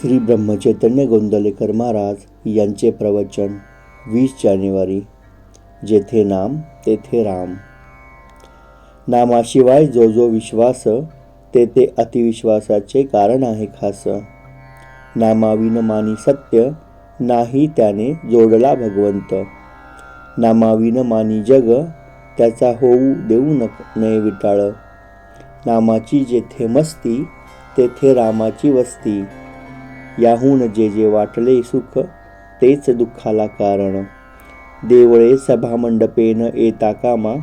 श्री ब्रह्मचैतन्य गोंदलेकर महाराज यांचे प्रवचन वीस जानेवारी जेथे नाम तेथे राम. नामाशिवाय जो जो विश्वास ते ते अतिविश्वासाचे कारण आहे खास. नामाविन मानी सत्य नाही त्याने जोडला भगवंत. नामाविन मानी जग त्याचा होऊ देऊ नक नये विटाळ. नामाची जेथे मस्ती तेथे रामाची वस्ती. याहून जे जे वाटले सुख तेच दुःखाला कारण. देवळे सभामंडपेन येता कामा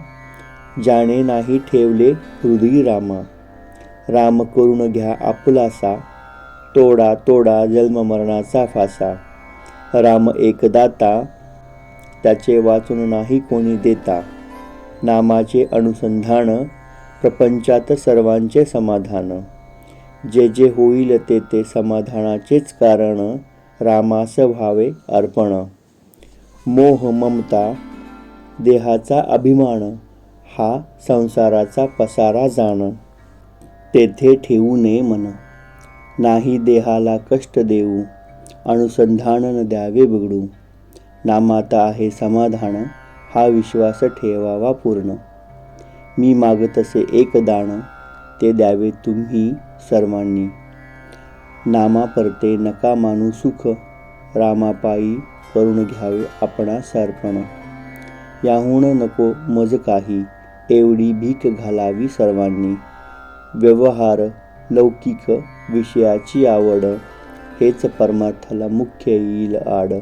जाणे नाही ठेवले हृदय रामा राम करून घ्या आपुलासा तोडा तोडा जन्ममरणाचा फासा. राम एकदाता त्याचे वाचून नाही कोणी देता. नामाचे अनुसंधान प्रपंचात सर्वांचे समाधान. जे जे होईल ते ते समाधानाचेच कारण रामास व्हावे अर्पण. मोह ममता देहाचा अभिमान हा संसाराचा पसारा जाण. तेथे ठेवू नये मन. नाही देहाला कष्ट देऊ. अनुसंधान न द्यावे बिघडू. नामाता आहे समाधान हा विश्वास ठेवावा पूर्ण. मी मागतसे एक दान ते द्यावे तुम्ही सर्वांनी नामा परते नका मानू सुख रामापायी करून घ्यावे आपणा सर्पण. याहून नको मज काही एवढी भीक घालावी सर्वांनी. व्यवहार लौकिक विषयाची आवड हेच परमार्थाला मुख्य येईल आड.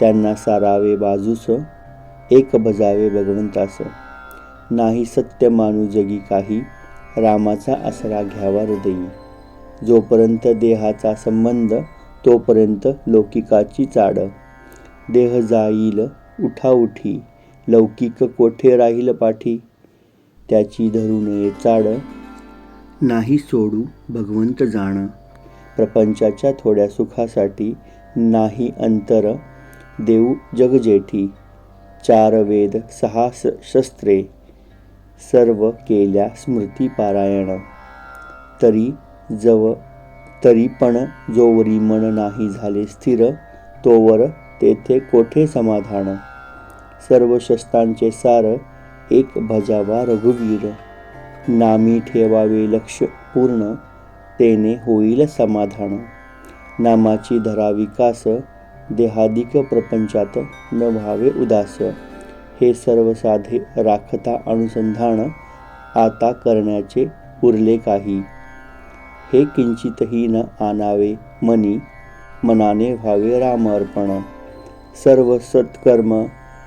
त्यांना सारावे बाजूस एक भजावे भगवंतास नाही सत्य मानू जगी काही रामाचा आसरा घ्यावा हृदयी. जोपर्यंत देहाचा संबंध तोपर्यंत लौकिकाची चाड. देह जाईल उठाउठी लौकिक कोठे राहील पाठी? त्याची धरू नये चाड. नाही सोडू भगवंत जाण. प्रपंचाच्या थोड्या सुखासाठी नाही अंतर. देऊ जगजेठी. चार वेद सहा स शस्त्रे. सर्व केल्या स्मृतीपारायण. तरी जव तरी पण जोवरी मन नाही झाले स्थिर तोवर तेथे कोठे समाधान? सर्व शस्त्रांचे सार एक भजावा रघुवीर. नामी ठेवावे लक्ष पूर्ण तेने होईल समाधान. नामाची धरा विकास देहादिक प्रपंचात न व्हावे उदास. हे सर्व साधे राखता अनुसंधान आता करण्याचे उरले काही. हे किंचितही न आणावे मनी मनाने व्हावे राम अर्पण. सर्व सत्कर्म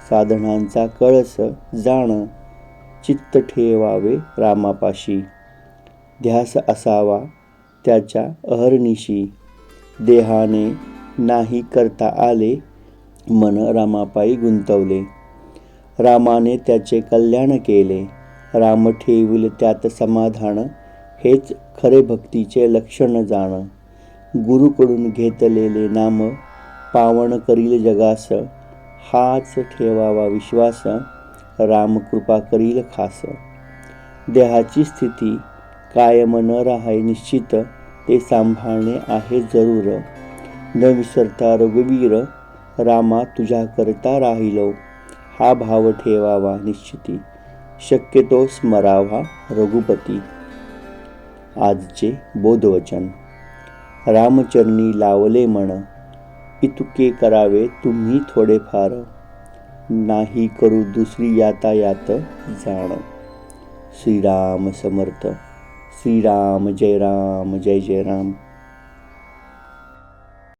साधनांचा कळस जाण चित्त ठेवावे रामापाशी. ध्यास असावा त्याच्या अहर्निशी. देहाने नाही करता आले मन रामापायी गुंतवले. रामाने त्याचे कल्याण केले. राम ठेवल त्यात समाधान हेच खरे भक्तीचे लक्षण जाण. गुरुकडून घेतलेले नाम पावन करील जगास हाच ठेवावा विश्वास राम कृपा करील खास. देहाची स्थिती कायम न राहाय निश्चित ते सांभाळणे आहे जरूर. न विसरता रघुवीर रामा तुझ्या करता राहिलो. हा भाव ठेवावा निश्चिती. शक्यतो स्मरावा रघुपती. आजचे बोधवचन. रामचरणी लावले मन. इतके करावे तुम्ही थोडेफार. नाही करू दुसरी यातायात जाण. श्रीराम समर्थ. श्रीराम जय राम जय जय राम.